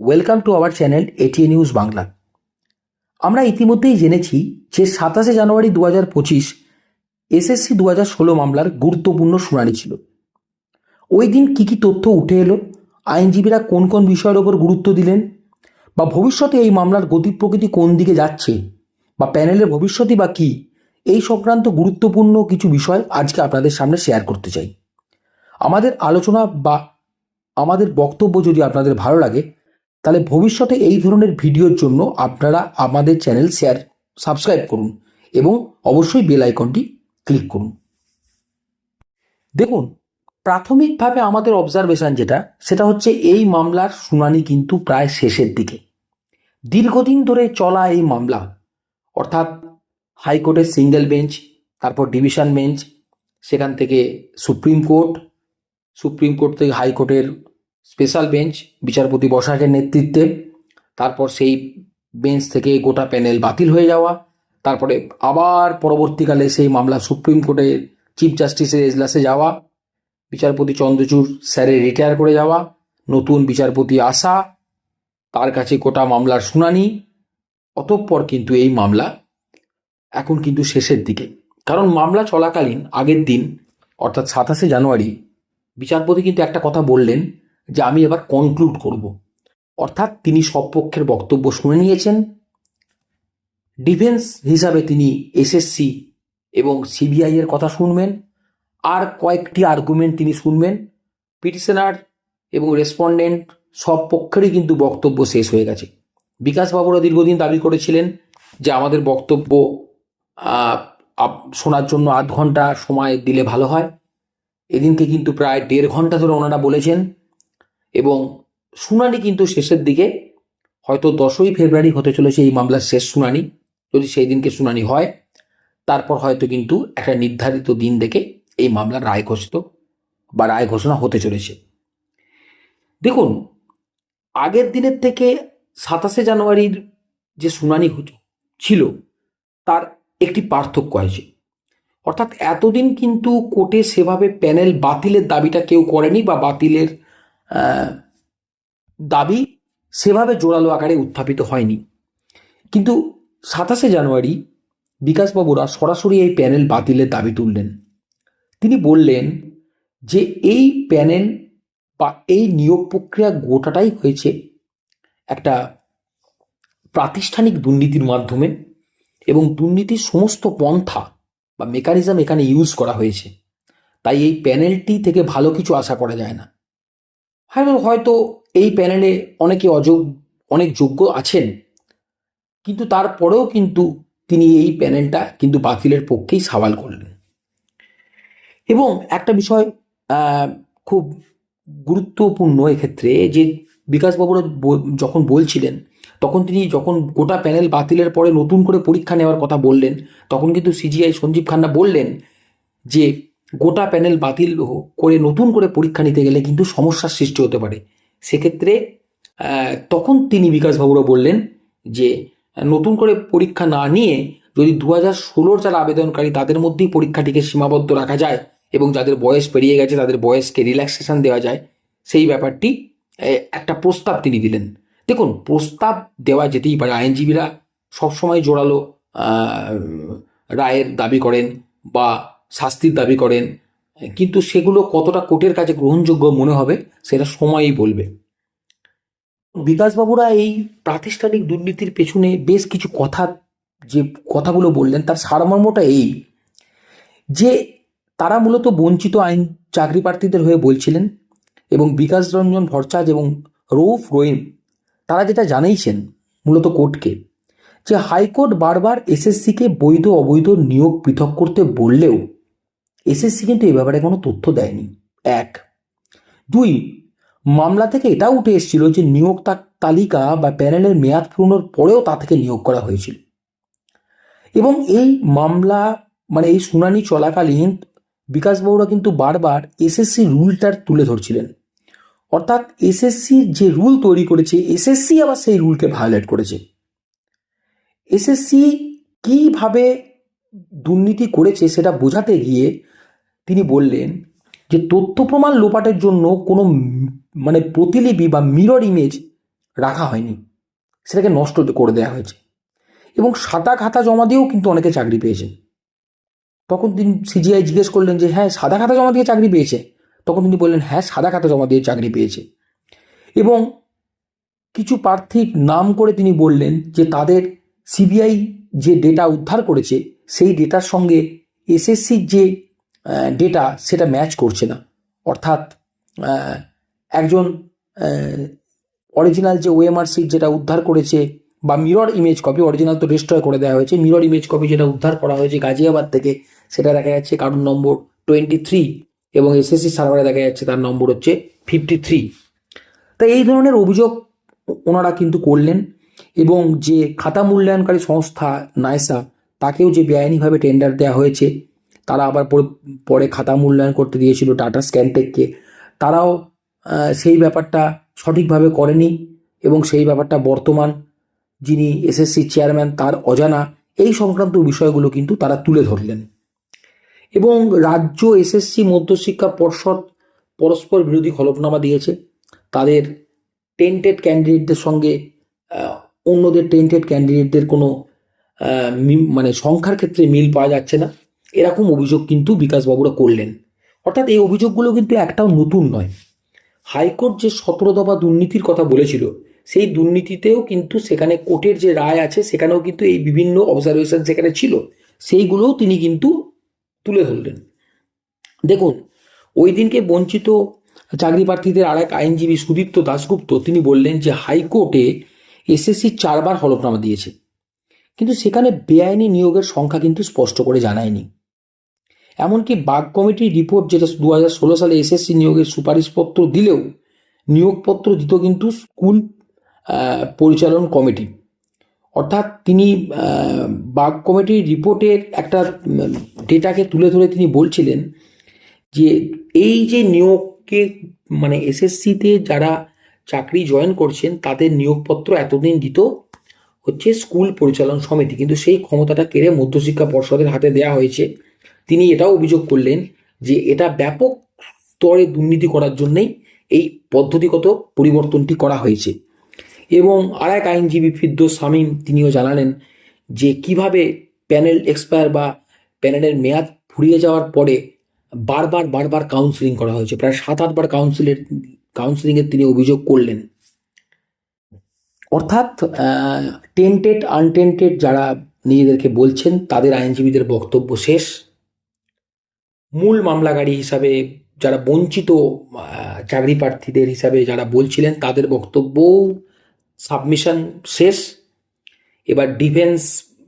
Welcome to our channel ATA news Bangla আমরা ইতিমধ্যেই জেনেছি যে সাতাশে জানুয়ারি দু হাজার পঁচিশ এসএসসি দু হাজার ষোলো মামলার গুরুত্বপূর্ণ শুনানি ছিল। ওই দিন কী কী তথ্য উঠে এলো, আইনজীবীরা কোন কোন বিষয়ের ওপর গুরুত্ব দিলেন, বা ভবিষ্যতে এই মামলার গতি প্রকৃতি কোন দিকে যাচ্ছে, বা প্যানেলের ভবিষ্যৎই বা কী, এই সংক্রান্ত গুরুত্বপূর্ণ কিছু বিষয় আজকে আপনাদের সামনে শেয়ার করতে চাই। আমাদের আলোচনা বা আমাদের বক্তব্য যদি আপনাদের ভালো লাগে তাহলে ভবিষ্যতে এই ধরনের ভিডিওর জন্য আপনারা আমাদের চ্যানেল শেয়ার, সাবস্ক্রাইব করুন এবং অবশ্যই বেল আইকনটি ক্লিক করুন। দেখুন, প্রাথমিকভাবে আমাদের অবজারভেশন যেটা, সেটা হচ্ছে এই মামলার শুনানি কিন্তু প্রায় শেষের দিকে। দীর্ঘদিন ধরে চলা এই মামলা, অর্থাৎ হাইকোর্টের সিঙ্গেল বেঞ্চ তারপর ডিভিশন বেঞ্চ সেখান থেকে সুপ্রিম কোর্ট সুপ্রিম কোর্ট থেকে হাইকোর্টের স্পেশাল বেঞ্চ, বিচারপতি বসাকের নেতৃত্বে, তারপর সেই বেঞ্চ থেকে গোটা প্যানেল বাতিল হয়ে যাওয়া, তারপরে আবার পরবর্তীকালে সেই মামলা সুপ্রিম কোর্টের চিফ জাস্টিসের এজলাসে যাওয়া, বিচারপতি চন্দ্রচূড় স্যারের রিটায়ার করে যাওয়া, নতুন বিচারপতি আসা, তার কাছে গোটা মামলার শুনানি, অতঃপর কিন্তু এই মামলা এখন কিন্তু শেষের দিকে। কারণ মামলা চলাকালীন আগের দিন, অর্থাৎ সাতাশে জানুয়ারি, বিচারপতি কিন্তু একটা কথা বললেন যে আমি এবার কনক্লুড করব। অর্থাৎ তিনি সব পক্ষের বক্তব্য শুনে নিয়েছেন। ডিফেন্স হিসাবে তিনি এসএসসি এবং সিবিআই এর কথা শুনবেন। আর কয়েকটি আর্গুমেন্ট তিনি শুনবেন। পিটিশনার এবং রেসপন্ডেন্ট সব পক্ষেরই কিন্তু বক্তব্য শেষ হয়ে গেছে। বিকাশবাবুরা দীর্ঘদিন দাবি করেছিলেন যে আমাদের বক্তব্য শোনার জন্য আধ ঘণ্টা সময় দিলে ভালো হয়। এদিনকে কিন্তু প্রায় দেড় ঘণ্টা ধরে ওনারা বলেছেন এবং শুনানি কিন্তু শেষের দিকে, হয়তো দশই ফেব্রুয়ারি হতে চলেছে এই মামলার শেষ শুনানি। যদি সেই দিনকে শুনানি হয়, তারপর হয়তো কিন্তু একটা নির্ধারিত দিন দেখে এই মামলার রায় ঘোষিত বা রায় ঘোষণা হতে চলেছে। দেখুন, আগের দিনের থেকে সাতাশে জানুয়ারির যে শুনানি ছিল, তার একটি পার্থক্য আছে। অর্থাৎ এতদিন কিন্তু কোর্টে সেভাবে প্যানেল বাতিলের দাবিটা কেউ করেনি বা বাতিলের দাবি সেভাবে জোরালো আকারে উত্থাপিত হয়নি। কিন্তু সাতাশে জানুয়ারি বিকাশবাবুরা সরাসরি এই প্যানেল বাতিলের দাবি তুললেন। তিনি বললেন যে এই প্যানেল বা এই নিয়োগ প্রক্রিয়া গোটাটাই হয়েছে একটা প্রাতিষ্ঠানিক দুর্নীতির মাধ্যমে এবং দুর্নীতির সমস্ত পন্থা বা মেকানিজম এখানে ইউজ করা হয়েছে। তাই এই প্যানেলটি থেকে ভালো কিছু আশা করা যায় না। হয়তো হয়তো এই প্যানেলে অনেকে অযোগ অনেক যোগ্য আছেন, কিন্তু তারপরেও কিন্তু তিনি এই প্যানেলটা কিন্তু বাতিলের পক্ষেই সওয়াল করলেন। এবং একটা বিষয় খুব গুরুত্বপূর্ণ এক্ষেত্রে যে বিকাশবাবুরা যখন বলছিলেন, তখন তিনি যখন গোটা প্যানেল বাতিলের পরে নতুন করে পরীক্ষা নেওয়ার কথা বললেন, তখন কিন্তু সিজিআই সঞ্জীব খান্না বললেন যে গোটা প্যানেল বাতিল করে নতুন করে পরীক্ষা নিতে গেলে কিন্তু সমস্যার সৃষ্টি হতে পারে। সেক্ষেত্রে তখন তিনি বিকাশবাবুরা বললেন যে, নতুন করে পরীক্ষা না নিয়ে যদি দু হাজার ষোলোর যারা আবেদনকারী, তাদের মধ্যেই পরীক্ষাটিকে সীমাবদ্ধ রাখা যায় এবং যাদের বয়স পেরিয়ে গেছে, তাদের বয়সকে রিল্যাক্সেশন দেওয়া যায়, সেই ব্যাপারটি একটা প্রস্তাব তিনি দিলেন। দেখুন, প্রস্তাব দেওয়া যেতেই পারে। আইনজীবীরা সবসময় জোরালো রায়ের দাবি করেন বা শাস্তির দাবি করেন, কিন্তু সেগুলো কতটা কোর্টের কাছে গ্রহণযোগ্য মনে হবে সেটা সময়ই বলবে। বিকাশবাবুরা এই প্রাতিষ্ঠানিক দুর্নীতির পেছনে বেশ কিছু কথা যে কথাগুলো বললেন, তার সারমর্মটা এই যে তারা মূলত বঞ্চিত আইন চাকরি প্রার্থীদের হয়ে বলছিলেন এবং বিকাশ রঞ্জন ভরচাজ এবং রৌফ রহিম তারা যেটা জানিয়েছেন মূলত কোর্টকে, যে হাইকোর্ট বারবার এসএসসিকে বৈধ অবৈধ নিয়োগ পৃথক করতে বললেও এসএসসি কিন্তু এ ব্যাপারে কোনো তথ্য দেয়নি। এক। দুই, মামলা থেকে এটাও উঠে এসেছিল যে নিয়োগ তালিকা বা প্যানেলের মেয়াদ পূর্ণর পরেও তা থেকে নিয়োগ করা হয়েছিল। এবং এই মামলা মানে এই শুনানি চলাকালীন বিকাশবাবুরা কিন্তু বারবার এসএসসি রুলটার তুলে ধরছিলেন। অর্থাৎ এসএসসি যে রুল তৈরি করেছে এসএসসি আবার সেই রুলকে ভায়োলেট করেছে। এসএসসি কীভাবে দুর্নীতি করেছে সেটা বোঝাতে গিয়ে তিনি বললেন যে তথ্য প্রমাণ লোপাটের জন্য কোনো মানে প্রতিলিপি বা মিরর ইমেজ রাখা হয়নি। সেটাকে নষ্ট করে দেওয়া হয়েছে। এবং সাদা খাতা জমা দিয়েও কিন্তু অনেকে চাকরি পেয়েছেন তখন তিনি সিজিআই জিজ্ঞেস করলেন যে হ্যাঁ সাদা খাতা জমা দিয়ে চাকরি পেয়েছে? তখন তিনি বললেন হ্যাঁ সাদা খাতা জমা দিয়ে চাকরি পেয়েছে। এবং কিছু প্রার্থীর নাম করে তিনি বললেন যে, তাদের সিবিআই যে ডেটা উদ্ধার করেছে, সেই ডেটার সঙ্গে এসএসসির যে ডেটা সেটা ম্যাচ করছে না। অর্থাৎ একজন অরিজিনাল যে ওএমআর সিট যেটা উদ্ধার করেছে বা মিরর ইমেজ কপি অরিজিনাল তো ডিস্ট্রয় করে দেওয়া হয়েছে মিরর ইমেজ কপি যেটা উদ্ধার করা হয়েছে গাজিয়াবাদ থেকে, সেটা দেখা যাচ্ছে কারণ নম্বর টোয়েন্টি থ্রি এবং এসএসসি সার্ভারে দেখা যাচ্ছে তার নম্বর হচ্ছে ফিফটি থ্রি তা এই ধরনের অভিযোগ ওনারা কিন্তু করলেন এবং যে খাতা মূল্যায়নকারী সংস্থা নাইসা, তাকেও যে বেআইনিভাবে টেন্ডার দেওয়া হয়েছে তারা আবার পরে- খাতা মূল্যায়ন করতে দিয়েছিল টাটা স্ক্যানটেককে তারাও সেই ব্যাপারটা সঠিকভাবে করেনি এবং সেই ব্যাপারটা বর্তমান যিনি এসএসসি চেয়ারম্যান তার অজানা, এই সংক্রান্ত বিষয়গুলো কিন্তু তারা তুলে ধরলেন। এবং রাজ্য এসএসসি মধ্যশিক্ষা পর্ষদ পরস্পর বিরোধী হলফনামা দিয়েছে। তাদের টেন্টেড ক্যান্ডিডেটদের সঙ্গে অন্যদের টেন্টেড ক্যান্ডিডেটদের কোনো মানে সংখ্যার ক্ষেত্রে মিল পাওয়া যাচ্ছে না। এরকম অভিযোগ কিন্তু বিকাশবাবুরা করলেন। অর্থাৎ এই অভিযোগগুলো কিন্তু একটাও নতুন নয়। হাইকোর্ট যে সতেরো দফা দুর্নীতির কথা বলেছিল, সেই দুর্নীতিতেও কিন্তু সেখানে কোর্টের যে রায় আছে, সেখানেও কিন্তু এই বিভিন্ন অবজারভেশন সেখানে ছিল, সেইগুলোও তিনি কিন্তু তুলে ধরলেন। দেখুন, ওই দিনকে বঞ্চিত চাকরি প্রার্থীদের আর এক আইনজীবী সুদীপ্ত দাশগুপ্ত, তিনি বললেন যে হাইকোর্টে এসএসসি চারবার হলফনামা দিয়েছে। কিন্তু সেখানে বেআইনি নিয়োগের সংখ্যা কিন্তু স্পষ্ট করে জানায়নি। এমনকি বাগ কমিটির রিপোর্ট যেটা দু হাজার ষোলো সালে এসএসসি নিয়োগের সুপারিশপত্র দিলেও নিয়োগপত্র দিত কিন্তু স্কুল পরিচালন কমিটি। অর্থাৎ তিনি বাগ কমিটির রিপোর্টের একটা ডেটাকে তুলে ধরে তিনি বলছিলেন যে এই যে নিয়োগকে মানে এসএসসিতে যারা চাকরি জয়েন করছেন, তাদের নিয়োগপত্র এতদিন দিত হচ্ছে স্কুল পরিচালন সমিতি। কিন্তু সেই ক্ষমতাটা কেড়ে মধ্যশিক্ষা পর্ষদের হাতে দেওয়া হয়েছে। তিনি এটাও অভিযোগ করলেন যে এটা ব্যাপক স্তরে দুর্নীতি করার জন্যেই এই পদ্ধতিগত পরিবর্তনটি করা হয়েছে। এবং আর এক আইনজীবী ফিদ্দোস শামীম তিনিও জানালেন যে কীভাবে প্যানেল এক্সপায়ার বা প্যানেলের মেয়াদ ফুরিয়ে যাওয়ার পরে বারবার বারবার কাউন্সিলিং করা হয়েছে। প্রায় সাত আটবার কাউন্সিলের কাউন্সিলিংয়ের তিনি অভিযোগ করলেন। অর্থাৎ টেন্টেড আনটেন্টেড যারা নিজেদেরকে বলছেন, তাদের আইনজীবীদের বক্তব্য শেষ। মূল মামলাকারী হিসাবে যারা বঞ্চিত চাকরি প্রার্থীদের হিসাবে যারা বলছিলেন, তাদের বক্তব্য সাবমিশন শেষ। এবার ডিফেন্স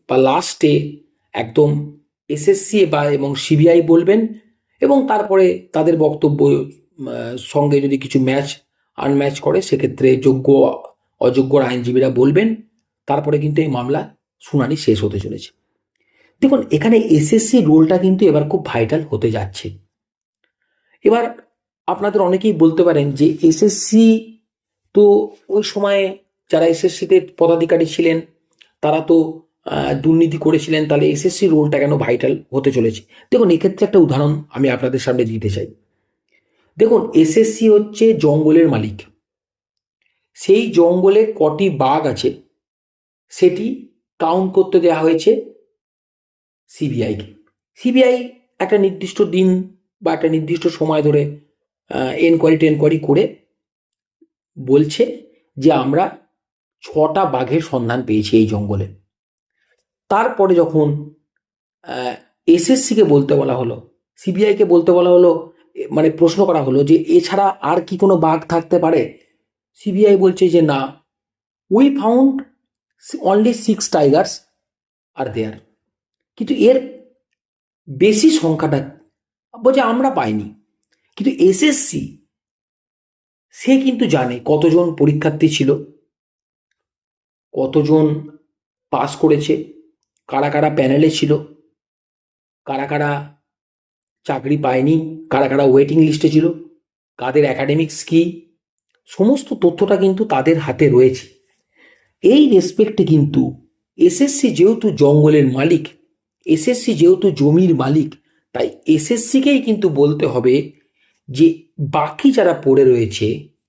বা লাস্টে একদম এসএসসি বা এবং সিবিআই বলবেন এবং তারপরে তাদের বক্তব্য সঙ্গে যদি কিছু ম্যাচ আনম্যাচ করে, সেক্ষেত্রে যোগ্য, অযোগ্য আইনজীবীরা বলবেন। তারপরে কিন্তু এই মামলা শুনানি শেষ হতে চলেছে। দেখুন, এখানে এসএসসি রোলটা কিন্তু এবার খুব ভাইটাল হতে যাচ্ছে। এবার আপনাদের অনেকেই বলতে পারেন যে এসএসসি তো ওই সময়ে যারা এসএসসিতে পদাধিকারী ছিলেন, তারা তো দুর্নীতি করেছিলেন, তাহলে এসএসসি রোলটা কেন ভাইটাল হতে চলেছে? দেখুন, এক্ষেত্রে একটা উদাহরণ আমি আপনাদের সামনে দিতে চাই। দেখুন এসএসসি হচ্ছে জঙ্গলের মালিক। সেই জঙ্গলে কটি বাঘ আছে, সেটি কাউন্ট করতে দেওয়া হয়েছে সিবিআইকে সিবিআই একটা নির্দিষ্ট দিন বা একটা নির্দিষ্ট সময় ধরে এনকোয়ারি টেনকোয়ারি করে বলছে যে আমরা ছটা বাঘের সন্ধান পেয়েছি এই জঙ্গলে। তারপরে যখন এসএসসিকে বলতে বলা হলো সিবিআইকে বলতে বলা হলো মানে প্রশ্ন করা হলো যে এছাড়া আর কি কোনো বাঘ থাকতে পারে? সিবিআই বলছে যে না we found only six tigers are there কিন্তু এর বেশি সংখ্যাটা বলছে আমরা পাইনি। কিন্তু এসএসসি সে কিন্তু জানে কতজন পরীক্ষার্থী ছিল, কতজন পাস করেছে, কারা কারা প্যানেলে ছিল, কারা কারা চাকরি পায়নি, কারা কারা ওয়েটিং লিস্টে ছিল, কাদের অ্যাকাডেমিক্স কি, সমস্ত তথ্যটা কিন্তু তাদের হাতে রয়েছে। এই রেসপেক্টে কিন্তু এসএসসি যেহেতু জঙ্গলের মালিক এসএসসি যেহেতু জমির মালিক, তাই এসএসসিকেই কিন্তু বলতে হবে যে বাকি যারা পড়ে রয়েছে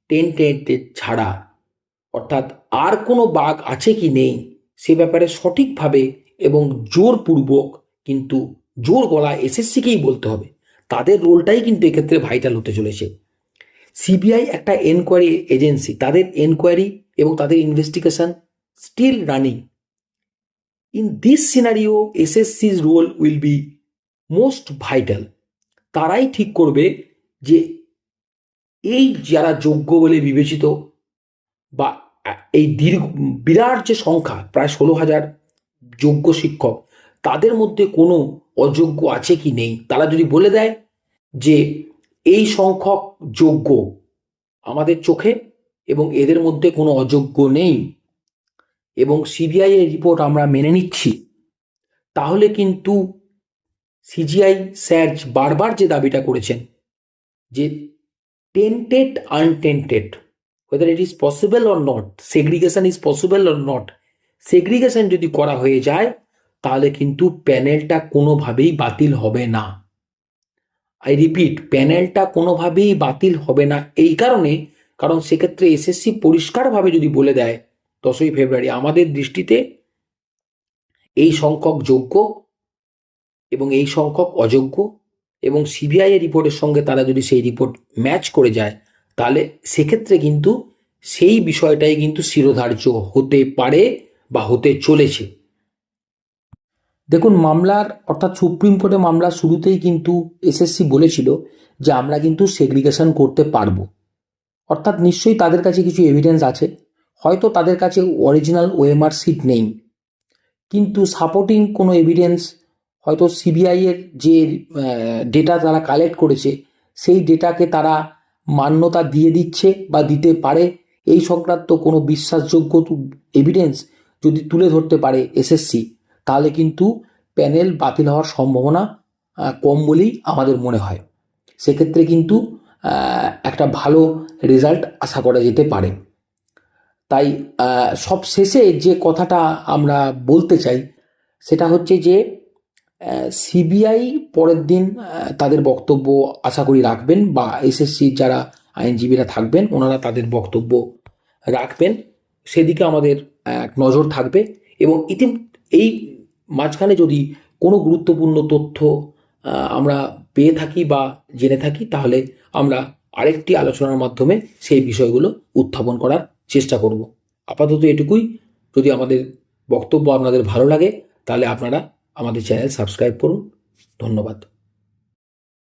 টেন টেন্টেড ছাড়া, অর্থাৎ আর কোনো বাঘ আছে কি নেই, সে ব্যাপারে সঠিকভাবে এবং জোরপূর্বক কিন্তু জোর গলা এসএসসিকেই বলতে হবে। তাদের রোলটাই কিন্তু এক্ষেত্রে ভাইটাল হতে চলেছে। সিবিআই একটা এনকোয়ারি এজেন্সি তাদের এনকোয়ারি এবং তাদের investigation still running in this scenario এসএসসির role will be most vital তারাই ঠিক করবে যে এই যারা যোগ্য বলে বিবেচিত বা এই দীর্ঘ, বিরাট যে সংখ্যা, প্রায় ষোলো হাজার যোগ্য শিক্ষক, তাদের মধ্যে কোনো অযোগ্য আছে কি নেই? তারা যদি বলে দেয় যে এই সংখ্যক যোগ্য আমাদের চোখে এবং এদের মধ্যে কোনো অযোগ্য নেই এবং সিবিআই এর রিপোর্ট আমরা মেনে নিচ্ছি। তাহলে কিন্তু সিজিআই স্যার বারবার যে দাবিটা করেছেন, যে tainted untainted whether it is possible or not, segregation is possible or not, segregation যদি করা হয়ে যায়, তাহলে কিন্তু প্যানেলটা কোনোভাবেই বাতিল হবে না। আই রিপিট প্যানেলটা কোনোভাবেই বাতিল হবে না এই কারণে, কারণ সেক্ষেত্রে এসএসসি পরিষ্কারভাবে যদি বলে দেয় দশই ফেব্রুয়ারি। আমাদের দৃষ্টিতে এই সংখ্যক যোগ্য এবং এই সংখ্যক অযোগ্য এবং সিবিআই রিপোর্টের সঙ্গে তারা যদি সেই রিপোর্ট ম্যাচ করে যায়, তাহলে সেক্ষেত্রে কিন্তু সেই বিষয়টাই কিন্তু শিরোধার্য হতে পারে বা হতে চলেছে। দেখুন, মামলার, অর্থাৎ সুপ্রিম কোর্টে মামলা শুরুতেই কিন্তু এসএসসি বলেছিল যে আমরা কিন্তু সেগ্রিগেশন করতে পারব। অর্থাৎ নিশ্চয়ই তাদের কাছে কিছু এভিডেন্স আছে। হয়তো তাদের কাছে অরিজিনাল ওএমআর সিট নেই। কিন্তু সাপোর্টিং কোনো এভিডেন্স হয়তো সিবিআইয়ের যে ডেটা তারা কালেক্ট করেছে, সেই ডেটাকে তারা মান্যতা দিয়ে দিচ্ছে বা দিতে পারে, এই সংক্রান্ত কোনো বিশ্বাসযোগ্য এভিডেন্স যদি তুলে ধরতে পারে এসএসসি তাহলে কিন্তু প্যানেল বাতিল হওয়ার সম্ভাবনা কম বলেই আমাদের মনে হয়। সেক্ষেত্রে কিন্তু একটা ভালো রেজাল্ট আশা করা যেতে পারে। তাই সব শেষে যে কথাটা আমরা বলতে চাই সেটা হচ্ছে যে সিবিআই পরের দিন তাদের বক্তব্য আশা করি রাখবেন বা এসএসসি যারা আইনজীবীরা থাকবেন ওনারা তাদের বক্তব্য রাখবেন। সেদিকে আমাদের আহ, নজর থাকবে এবং ইতি এই মাঝখানে যদি কোনো গুরুত্বপূর্ণ তথ্য আমরা পেয়ে থাকি বা জেনে থাকি তাহলে আমরা আরেকটি আলোচনার মাধ্যমে সেই বিষয়গুলো উত্থাপন করার চেষ্টা করব। আপাতত এটুকুই। যদি আমাদের বক্তব্য আপনাদের ভালো লাগে, তাহলে আপনারা আমাদের চ্যানেল সাবস্ক্রাইব করুন। ধন্যবাদ।